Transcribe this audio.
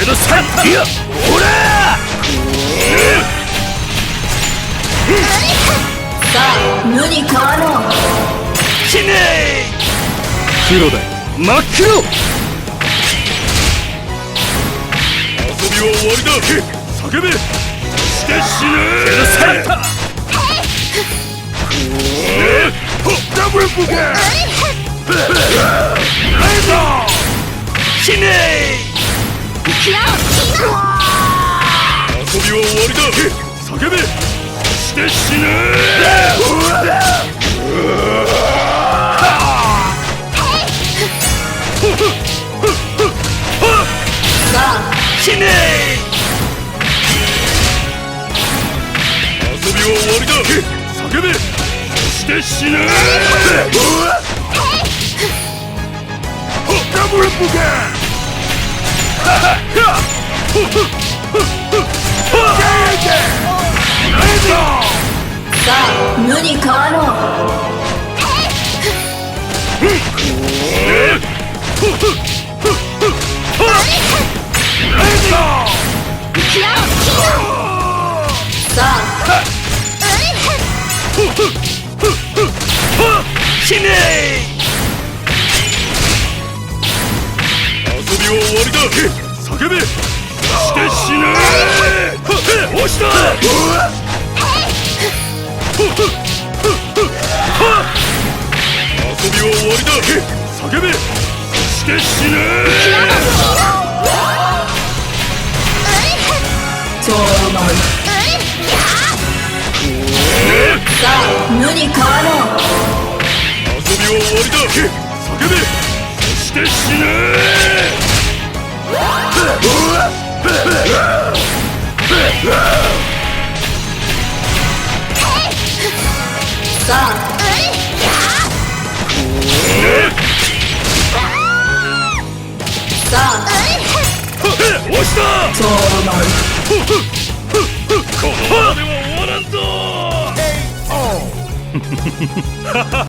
いやほらさあ無に変わろう死ねえ黒だ真っ黒遊びは終わりだ叫べして死ね許されたダブルブゲレイザは終わりだ叫べして死ねさあ死ね遊びは終わりだ叫べして死ねダブルブゲさ死ね！遊びは終わりだ。叫べ！して死ね押した！遊びは終わりだ。叫べ！して死ね！超能さ終わりだ叫べそして死ねさあさあ押した超能このままでは終わらんぞ